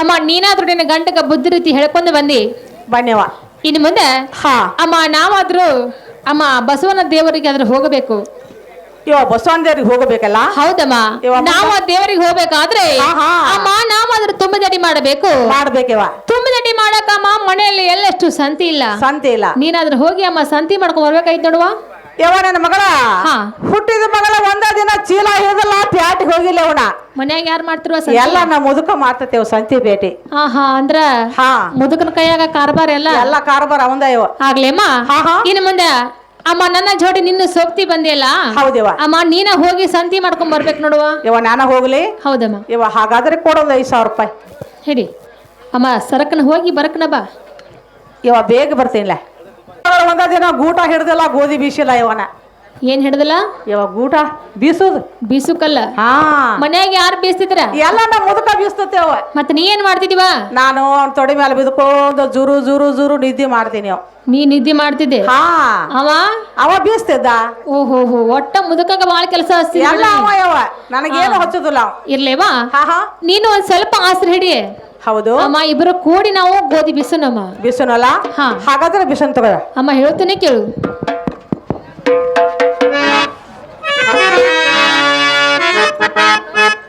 ಅಮ್ಮ ನೀನಾದ್ರೂ ನಿನ್ನ ಗಂಟಗ ಬುದ್ಧಿ ರೀತಿ ಹೇಳ್ಕೊಂಡು ಬಂದಿ? ಬಣ್ಣವ ಇನ್ನು ಮುಂದೆ? ಹಾ. ಅಮ್ಮ ನಾವಾದ್ರೂ ಅಮ್ಮ ಬಸವನ ದೇವರಿಗೆ ಆದ್ರೂ ಹೋಗಬೇಕು. ಇವ ದೇವರಿಗೆ ಹೋಗಬೇಕಲ್ಲ? ಹೌದಮ್ಮ. ನಾವ ನಾವು ಆ ದೇವರಿಗೆ ಹೋಗ್ಬೇಕಾದ್ರೆ ಆಹಾ. ಅಮ್ಮ ನಾವಾದ್ರೂ ತುಂಬ ದಡಿ ಮಾಡಬೇಕು ಮಾಡ್ಬೇಕಿವ ತುಂಬ ದಡಿ ಮಾಡಕ್ಕಮ್ಮ ಮನೆಯಲ್ಲಿ ಎಲ್ಲಷ್ಟು ಸಂತಿ ಇಲ್ಲ. ಸಂತೆ ಇಲ್ಲ. ನೀನಾದ್ರೂ ಹೋಗಿ ಅಮ್ಮ ಸಂತಿ ಮಾಡ್ಕೊಂಡ್ ಬರ್ಬೇಕಾಯ್ತು ನೋಡುವ. ಯವ ನನ್ನ ಮಗಳ? ಹಾ. ಹುಟ್ಟಿದ ಮಗಳ ಒಂದ ದಿನ ಚೀಲ ಹಿಡಿದಲ್ಲ ಪ್ಯಾಟಿಗೆ ಹೋಗಿಲ್ಲ ಅವನ ಮನ್ಯಾಗ ಯಾರು ಮಾಡ್ತಿರುವ ಎಲ್ಲ ನಾವು ಮುದುಕ ಮಾಡ್ತತೇವ್ ಸಂತಿ ಭೇಟಿ. ಹಾ ಹಾ ಅಂದ್ರ ಹಾ. ಮುದುಕನ ಕೈಯಾಗ ಕಾರ್ಬಾರ್ ಎಲ್ಲ? ಎಲ್ಲ ಕಾರ್ಬಾರ್ ಅವಂದ ಇವ. ಆಗ್ಲೇಮ್ಮ ಹಾ, ಹಾ. ಇನ್ನು ಮುಂದೆ ಅಮ್ಮ ನನ್ನ ಜೋಡಿ ನಿನ್ನ ಸೋಕ್ತಿ ಬಂದಿಯಲ್ಲ? ಹೌದಿವ ಅಮ್ಮ ನೀನ ಹೋಗಿ ಸಂತಿ ಮಾಡ್ಕೊಂಡ್ ಬರ್ಬೇಕು ನೋಡುವ? ಇವ ನಾನ ಹೋಗ್ಲಿ. ಹೌದಮ್ಮ. ಇವ ಹಾಗಾದ್ರೆ ಕೊಡೋದು ಐದು ಸಾವಿರ ರೂಪಾಯಿ. ಹೇಳಿ ಅಮ್ಮ ಸರಕನ ಹೋಗಿ ಬರಕನ ಬಾ. ಇವ ಬೇಗ ಬರ್ತೀನಿಲ್ಲ ಒಂದ ದಿನ ಗೂಟ ಹಿಡ್ದಿಲ್ಲ ಗೋಧಿ ಬೀಸಿಲ್ಲ ಇವನ ಏನ್ ಹಿಡ್ದಲ್ಲ? ಇವ ಗೂಟ ಬೀಸುದು. ಬೀಸುಕಲ್ಲ? ಹಾ. ಮನ್ಯಾಗ ಯಾರು ಬೀಸ್ತಿದ್ರ? ಎಲ್ಲ ನಮ್ಮ ಮುದುಕ ಬೀಸ್ತೇವ ಮತ್ ನೀ ಏನ್ ಮಾಡ್ತಿದೀವ ನಾನು ಅವ್ನ ತೊಡೆ ಮೇಲೆ ಬಿದ್ಕೊಂಡು ಜುರು ಜುರು ಜುರು ನಿದ್ದೆ ಮಾಡ್ತೀನಿ ಅವ ನೀ ನಿದ್ದೆ ಮಾಡ್ತಿದ್ದೆ? ಹಾ. ಅವ? ಅವ ಬೀಸ್ತಿದ್ದ. ಓಹೋ ಹೋ ಒಟ್ಟ ಮುದುಕಾಗ ಬಾಳ ಕೆಲಸ ಎಲ್ಲ ಅವ ಯಾವ ನನಗೇನು ಹಚ್ಚುದಿಲ್ಲ ಇರ್ಲೇವಾ? ಹಾ ಹಾ. ನೀನು ಒಂದ್ ಸ್ವಲ್ಪ ಆಸರೆ ಹಿಡಿ. ಹೌದು. ಅಮ್ಮ ಇಬ್ಬರು ಕೂಡಿ ನಾವು ಗೋಧಿ ಬಿಸೋಣಮ್ಮ ಬಿಸುನಲ್ಲ? ಹಾ. ಹಾಗಾದ್ರೆ ಬಿಸನ್ ತಗೋ ಅಮ್ಮ ಹೇಳ್ತೇನೆ ಕೇಳು ಅಮ್ಮ ಹೇಳ್ತೇನೆ ಕೇಳು.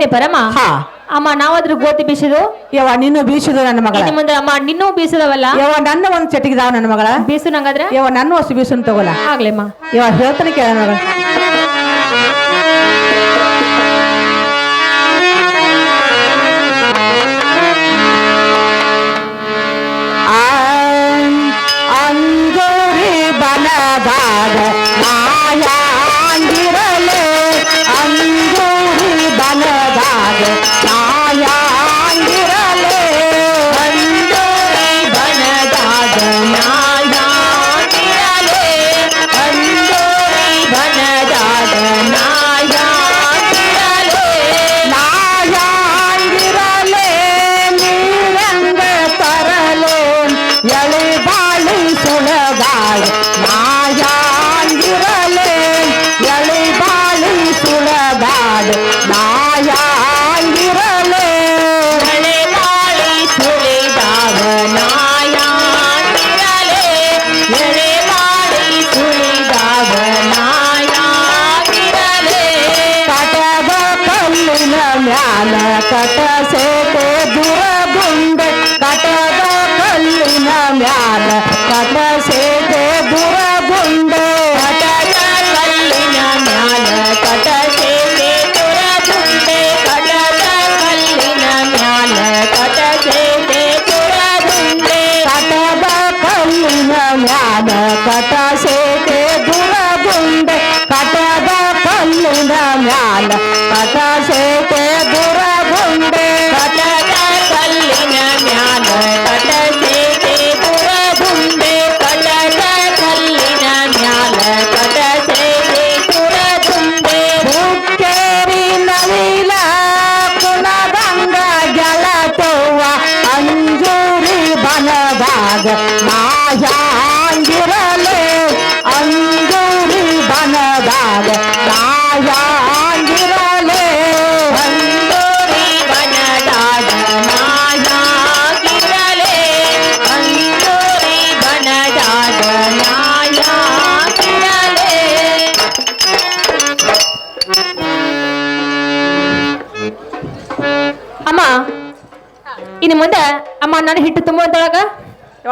ಏನೇ ಪರಮ? ಹಾ. ಅಮ್ಮ ನಾವಾದ್ರೂ ಗೋತಿ ಬೀಸಿದ್ರು? ಯವ ನಿನ್ನ ಬೀಸಿದ್ರು ನನ್ನ ಮಗಳ. ಇನ್ನು ಮುಂದೆ ಅಮ್ಮ ನಿನ್ನೂ ಬೀಸದವಲ್ಲ? ಯವ ನನ್ನ ಒಂದು ಚಟಿಗಿದಾವ ನನ್ನ ಮಗಳ. ಬೀಸು ನಂಗಾದ್ರೆ? ಯವ್ವ ನನ್ನ ಹೊಸ ಬೀಸನ್ ತಗೋಲ್ಲ. ಆಗ್ಲೇಮ್ಮ ಯವ ಹೇಳ್ತಾನೆ ಕೇಳ ಮಗಳ. ಬನದಾಗ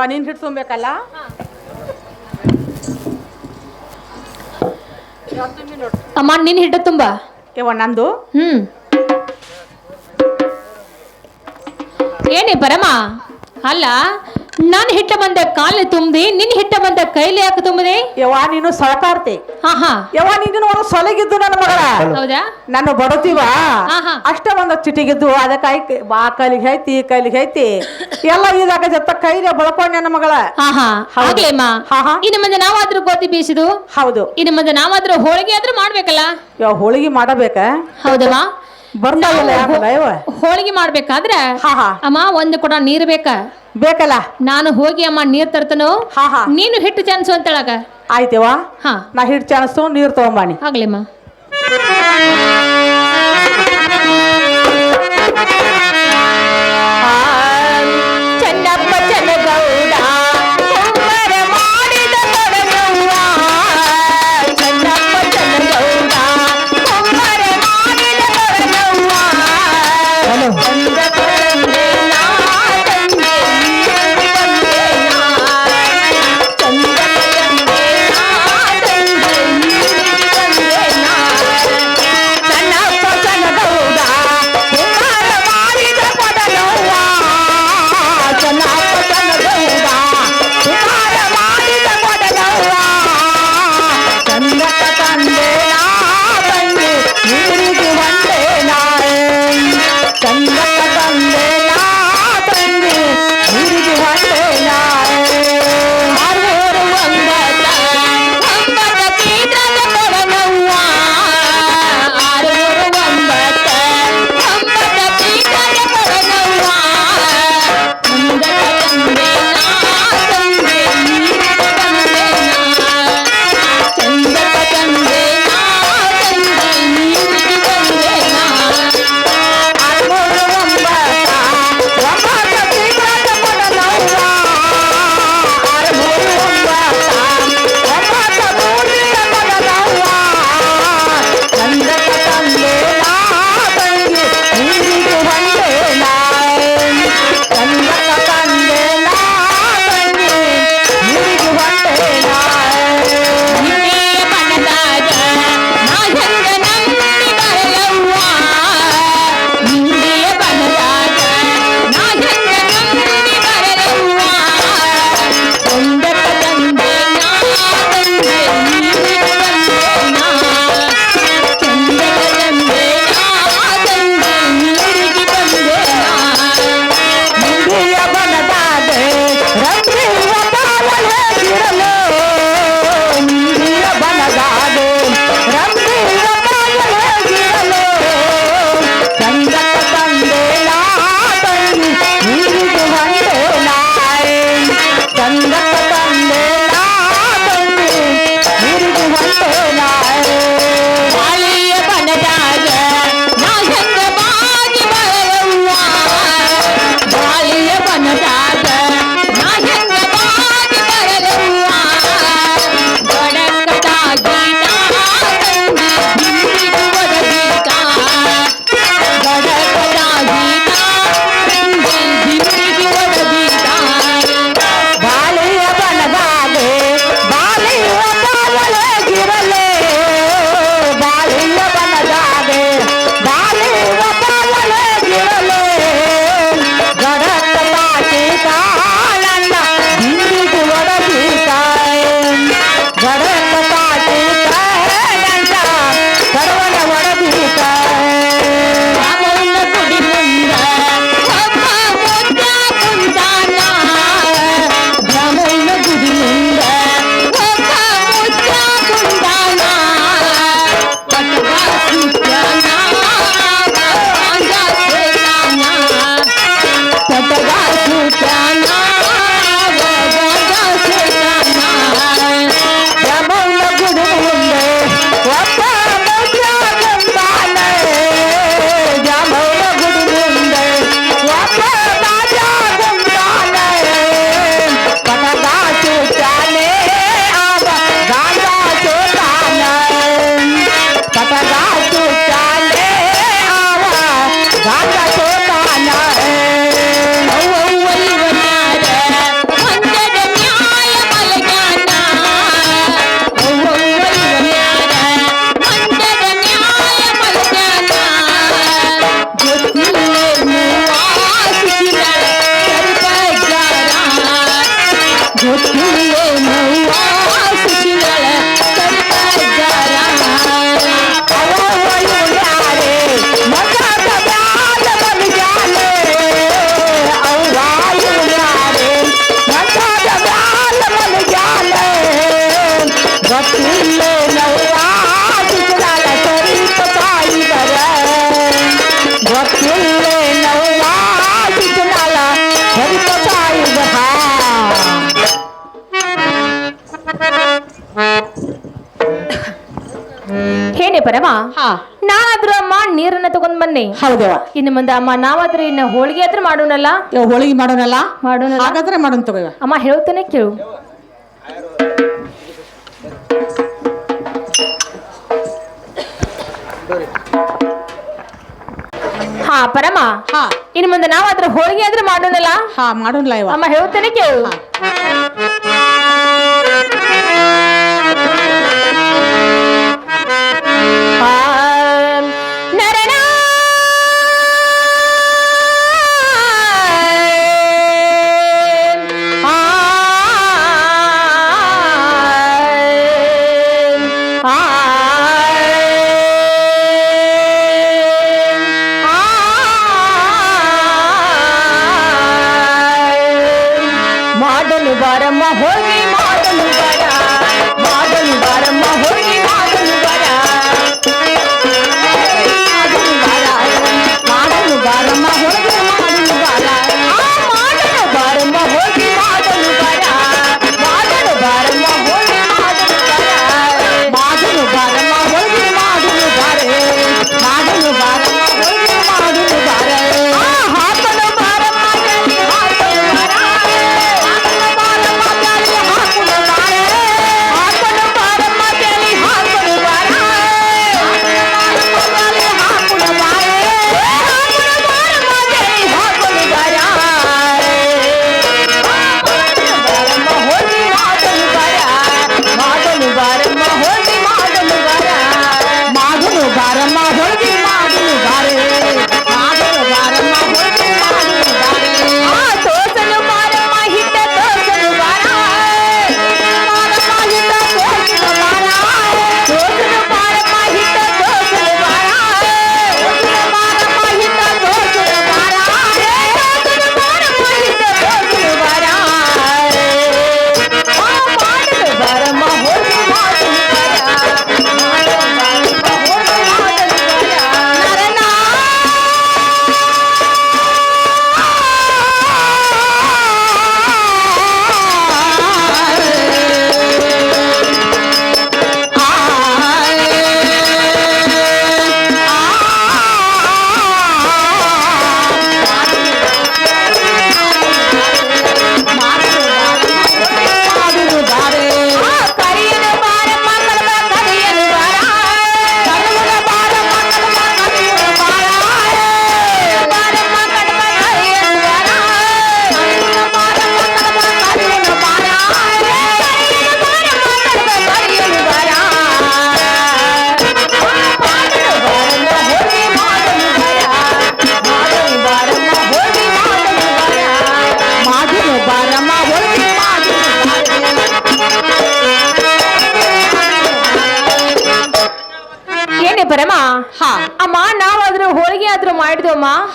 ನೀನ್ ಹಿಟ್ಟು ತುಂಬಬೇಕಲ್ಲ ಅಮ್ಮ ನಿನ್ ಹಿಡ್ಡ ತುಂಬ. ಯವ್ವ ನಂದು? ಹ್ಮ್. ಏನೇ ಪರಮ? ಅಲ್ಲ ನಾನು ಹಿಟ್ಟ ಬಂದ ಕಾಲ ತುಂಬಿ ನಿನ್ ಹಿಟ್ಟ ಬಂದ ಕೈಲಿ ಯಾಕೆ ತುಂಬಿದೆ? ಯವ್ವ ನೀನು ಸಹಕಾರ್ತಿ. ಹಾ ಹಾ. ಯವ್ವ ನೀನು ಒಂದು ಸೊಲಗಿದ್ದು ನನ್ನ ಮಗಳ. ಹೌದಾ? ನಾನು ಬಡತೀವ. ಆಹಾ. ಅಷ್ಟ ಒಂದು ಚಿಟಿಗಿದ್ದು ಅದಕ್ಕೆ ಆ ಕೈಲಿಗೆ ಐತಿ ಈ ಕೈಲಿಗೆ ಐತಿ ಎಲ್ಲ ಇದಾಗ ಜತ್ತ ಕೈಲಿ ಬಳಕೊಂಡ ನನ್ನ ಮಗಳ. ಹಾ ಹಾ. ಹೌದು. ಆಗ್ಲೇಮ್ಮ ಹಾ, ಹಾ. ಇನ್ನು ಮುಂದೆ ನಾವಾದ್ರೂ ಗೋಧಿ ಬೀಸಿದು? ಹೌದು. ಇನ್ನು ಮುಂದೆ ನಾವಾದ್ರೂ ಹೋಳಿಗೆ ಆದ್ರೂ ಮಾಡ್ಬೇಕಲ್ಲ? ಯಾವ ಹೋಳಿಗೆ ಮಾಡಬೇಕ? ಹೌದಮ್ಮ ಬರ್ತಾವಲ್ಲ ಹೋಳಿಗೆ ಮಾಡ್ಬೇಕಾದ್ರ ಅಮ್ಮ ಒಂದು ಕೊಡ ನೀರ್ ಬೇಕ? ಬೇಕಲ್ಲ? ನಾನು ಹೋಗಿ ಅಮ್ಮ ನೀರ್ ತರ್ತನೋ? ನೀನು ಹಿಟ್ಟು ಚಾನ್ಸು ಅಂತೇಳಗ? ಆಯ್ತವ? ಹಾ. ನಾ ಹಿಟ್ಟು ನೀರ್ ನೀರು ತಗೊಂಬಾನಿ ಆಗ್ಲೇಮ್ಮ ಮಾಡ್ತಾರವ ನಾನಾದ್ರೂ ಅಮ್ಮ ನೀರನ್ನ ತಗೊಂಡ್ ಬನ್ನಿ. ಹೌದವ. ಇನ್ನು ಮುಂದೆ ಅಮ್ಮ ನಾವಾದ್ರೆ ಇನ್ನ ಹೋಳಿಗೆ ಆದ್ರೂ ಮಾಡೋಣಲ್ಲ? ಹೋಳಿಗೆ ಮಾಡೋಣಲ್ಲ? ಮಾಡೋಣ ಹಾಗಾದ್ರೆ ಮಾಡೋಣ ತಗೋವ ಅಮ್ಮ ಹೇಳ್ತೇನೆ ಕೇಳು. ಹಾ ಪರಮ. ಹಾ. ಇನ್ನು ಮುಂದೆ ನಾವಾದ್ರೆ ಹೋಳಿಗೆ ಆದ್ರೆ ಮಾಡೋಣಲ್ಲ? ಹಾ ಮಾಡೋಣ ಅಮ್ಮ ಹೇಳ್ತೇನೆ ಕೇಳು.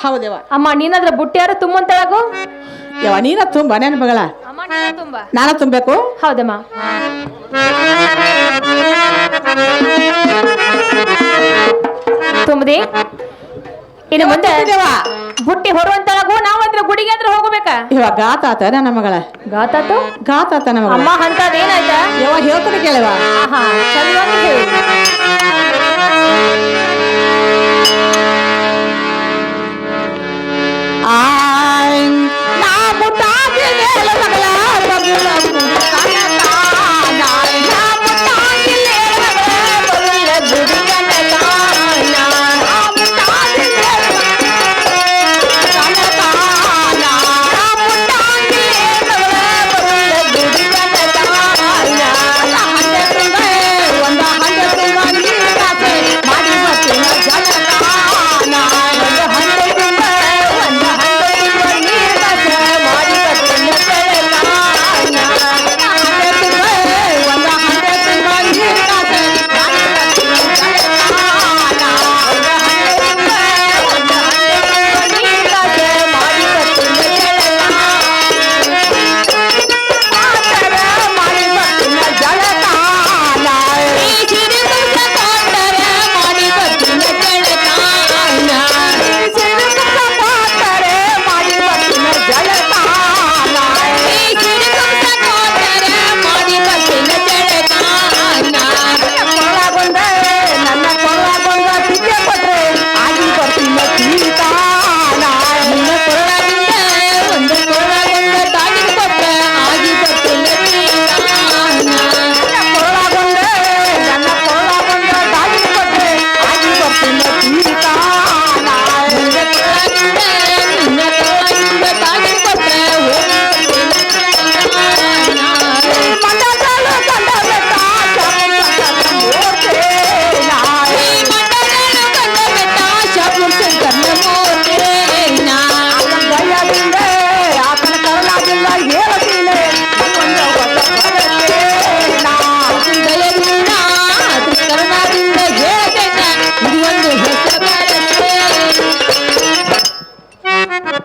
ಹೌದೇವ ಅಮ್ಮ ನೀನಾದ್ರ ಬುಟ್ಟಿಯಾರ ತುಂಬಂತಳಗು ಯವ ನೀನ ತುಂಬ ನನ್ನ ಮಗಳ. ಅಮ್ಮ ತುಂಬ. ನಾನ ತುಂಬಬೇಕು? ಹೌದಮ್ಮ. ತುಂಬದಿ? ಇನ್ನು ಮುಂದೆ ದೇವ ಬುಟ್ಟಿ ಹೊರುವಂತಳಗು ನಾವಂದ್ರ ಗುಡಿಗೆ ಅಂದ್ರೆ ಹೋಗಬೇಕ? ಇವ ಗಾತ ಆತ ನನ್ನ ಮಗಳ. ಗಾತಾತು ಗಾತಾತ ನಮ್ಮ ಮಗಳ. ಅಮ್ಮ ಅಂತದೇನಾಯ್ತ ಯವ ಹೇಳ್ತಾನೆ ಕೇಳವ ಆಹಾ ಸರಿಯಾಗಿ ಹೇಳಿ. Ah!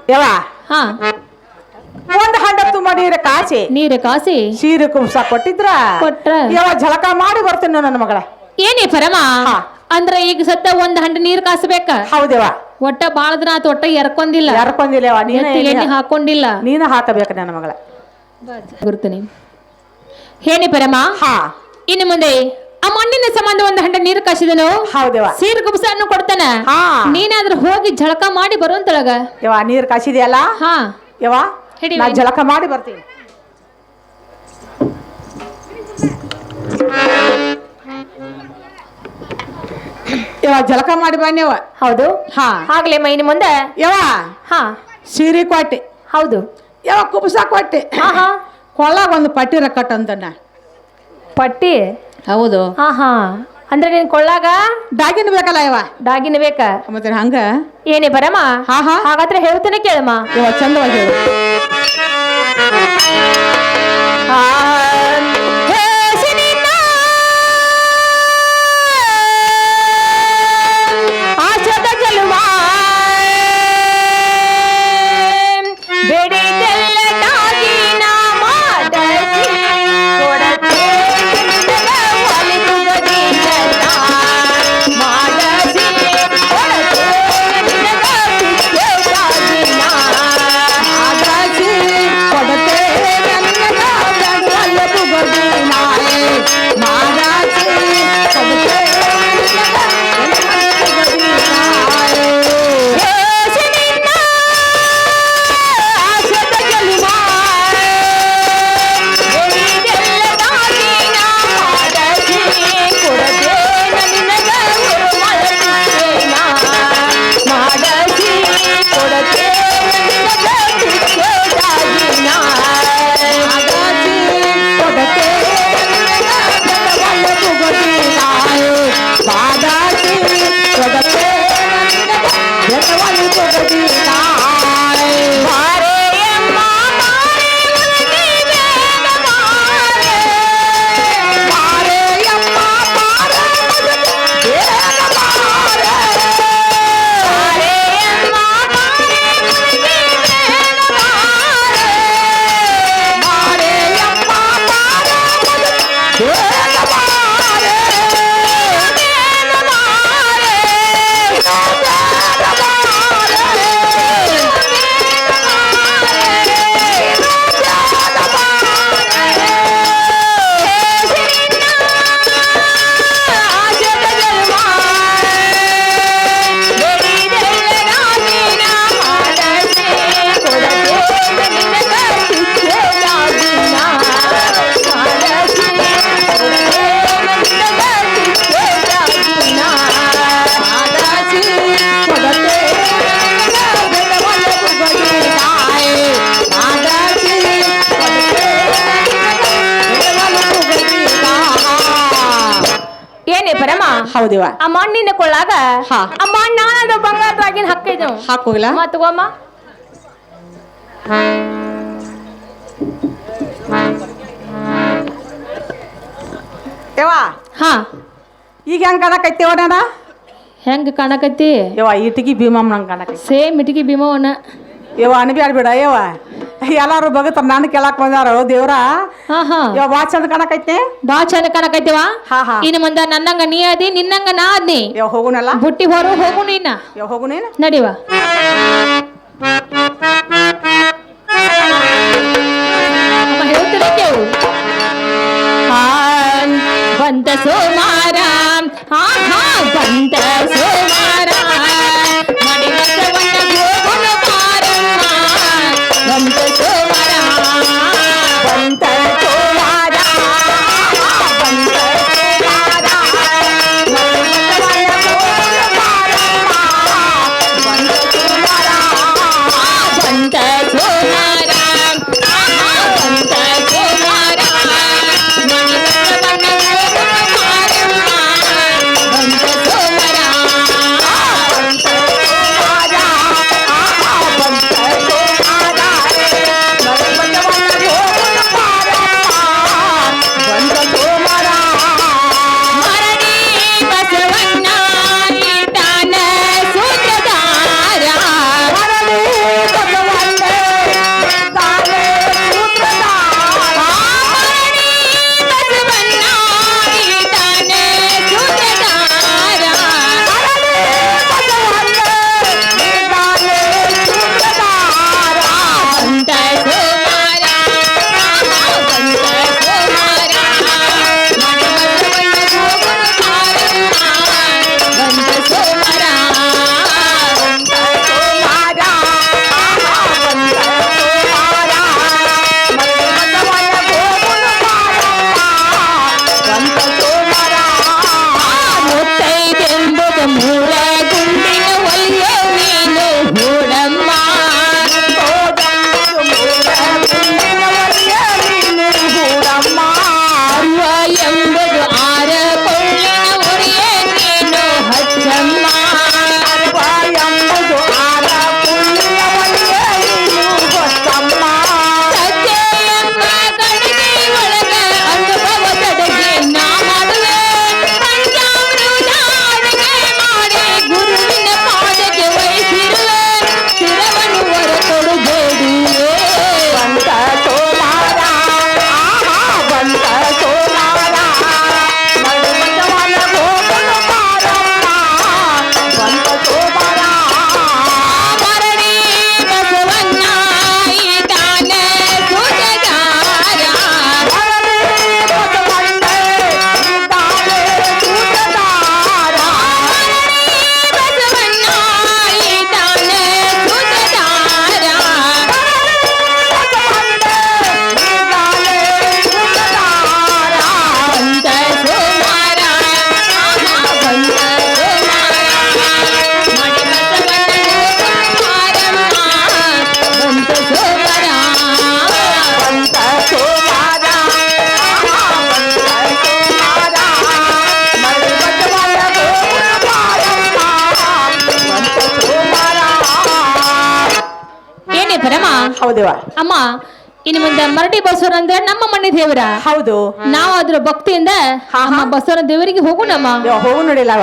ಯವ ಹಾ. ಒಂದ್ ಹಂಡ ತುಂಬ ನೀರು ಕಾಸಿ. ನೀರು ಕಾಸಿ. ಸೀರೆ ಕುಂಸ ಕೊಟ್ಟಿದ್ರ? ಕೊಟ್ರ. ಯವ ಜಳಕ ಮಾಡಿ ಬರ್ತೀನಿ ನನ್ನ ಮಗಳ. ಏನಿ ಪರಮ? ಹಾ. ಅಂದ್ರ ಈಗ ಸತ್ತ ಒಂದ್ ಹಂಡ ನೀರ್ ಕಾಸ್ಬೇಕ. ಹೌದೇವ ಒಟ್ಟ ಬಾಳ ದಿನ ಆತ ಒಟ್ಟ ಎರ್ಕೊಂದಿಲ್ಲ ಯಾರಕೊಂದಿಲ್ಲ ಯವ ನೀನ ಎತ್ತಿ ಎಣ್ಣೆ ಹಾಕೊಂಡಿಲ್ಲ. ನೀನ ಹಾಕಬೇಕು ನನ್ನ ಮಗಳ. ಗುರುತನಿ ಹೇಳಿ ಪರಮ. ಹಾ. ಇನ್ನು ಮುಂದೆ ಆ ಮಣ್ಣಿನ ಸಂಬಂಧ ಒಂದು ಹಂಡ ನೀರು ಕಾಸಿದನು. ಹೌದೇವ ಸೀರ್ ಗುಬ್ಸನ್ನು ಕೊಡ್ತಾನ. ಹಾ. ನೀನಾದ್ರೂ ಹೋಗಿ ಜಳಕ ಮಾಡಿ ಬರುವಂತೊಳಗ ಯವ ನೀರ್ ಕಾಸಿದೆಯಲ್ಲ? ಹಾ. ಯವ ಹಿಡಿ ನಾ ಜಳಕ ಮಾಡಿ ಬರ್ತೀನಿ. ಯವ ಜಳಕ ಮಾಡಿ ಬನ್ನಿವ ಹೌದು. ಹಾ. ಆಗ್ಲೇ ಮೈನಿ ಮುಂದೆ. ಯವ ಹಾ. ಸೀರೆ ಕೊಟ್ಟೆ. ಹೌದು. ಯವ ಕುಬ್ಸ ಕೊಟ್ಟೆ. ಹಾ ಹಾ ಕೊಳ್ಳಾಗ ಒಂದು ಪಟ್ಟಿ ರೊಕ್ಕ ಅಂತಣ್ಣ ಪಟ್ಟಿ? ಹೌದು. ಹಾ ಹಾ ಅಂದ್ರೆ ನೀನ್ ಕೊಳ್ಳಾಗ? ಡಾಗಿನ್ ಬೇಕಲ್ಲ ಯವ ಡಾಗಿನ ಬೇಕ? ಮತ್ತೆ ಹಂಗ? ಏನೇ ಬರಮ್ಮ ಹಾ ಹಾ ಹಾಗಾದ್ರೆ ಹೇಳ್ತೇನೆ ಕೇಳಮ್ಮ. ಯವ ಚಂದವಾಗಿ ಹೇಳು. ಏನೇ ಪರಮ. ಹೌದಿವ ಆ ಮಣ್ಣಿನ ಕೊಳ್ಳಾಗ ಹಾ. ಆ ಮಣ್ಣ ಅದು ಬಂಗಾರದಾಗಿನ ಹಾಕಿದ್ದು ಹಾಕೋಗಿಲ್ಲ ತಗೋಮ್ಮ. ಯವ್ವ. ಹಾ. ಈಗ ಹೆಂಗ್ ಕಾಣಕೈತೆವ ನಾನ ಹೆಂಗ ಕಾಣಕತ್ತಿ? ಯವ್ವ ಇಟಿಗಿ ಭೀಮಮ್ಮ ನಂಗೆ ಕಾಣಕೈತಿ ಸೇಮ್ ಇಟಗಿ ಭೀಮವನ ಯವ್ವ ಅನ್ಬ್ಯಾಡ್ಬೇಡ ಯವ್ವ. ಎಲ್ಲಾರು ಭಗತರ ನಾನು ಕೇಳಕ್ ಬಂದಾರ ದೇವ್ರ? ಹಾ ಹಾ. ಯೋ ಬಾ ಚಂದ ಕಾಣಕೈತೆ? ಬಾ ಚಂದ ಕಾಣಕೈತಿವ ಹಾ ಹಾ. ಇನ್ನು ಮುಂದ ನನ್ನಂಗ ನೀ ಅದಿ ನಿನ್ನಂಗ ನಾ ಅದಿ ಯವ್ ಹೋಗುನಲ್ಲ? ಬುಟ್ಟಿ ಹೊರ ಹೋಗು ನೀನ ಯವ್ ಹೋಗು ನೀನು ನಡಿವ ಕೇಳು. ಬಂದ ಸೋಮಾರ. ಹಾ ಹಾ ಬಂದ ಸೋಮಾರ. ಪರಮ ಹೌದೇವ? ಅಮ್ಮ ಇನ್ನು ಮುಂದೆ ಮರಡಿ ಬಸವರ ಅಂದ್ರೆ ನಮ್ಮ ಮನೆ ದೇವರ. ಹೌದು. ನಾವು ಅದ್ರ ಭಕ್ತಿಯಿಂದ ಅಮ್ಮ ಬಸವರ ದೇವರಿಗೆ ಹೋಗೋಣಮ್ಮ ಹೋಗು ನೋಡಿಲ್ಲವ.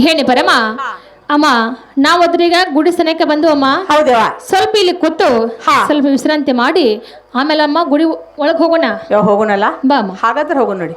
ಹೇಳಿ ಪರಮ. ಅಮ್ಮ ನಾವು ಅದ್ರೀಗ ಗುಡಿ ಸನಕ್ಕೆ ಬಂದು ಅಮ್ಮ ಹೌದೇವಾ? ಸ್ವಲ್ಪ ಇಲ್ಲಿ ಕೂತು ಹಾ. ಸ್ವಲ್ಪ ವಿಶ್ರಾಂತಿ ಮಾಡಿ ಆಮೇಲೆ ಅಮ್ಮ ಗುಡಿ ಒಳಗೆ ಹೋಗೋಣ. ಹೋಗೋಣಲ್ಲ? ಬಾ ಅಮ್ಮ. ಹಾಗಾದ್ರೆ ಹೋಗೋಣ ನೋಡಿ.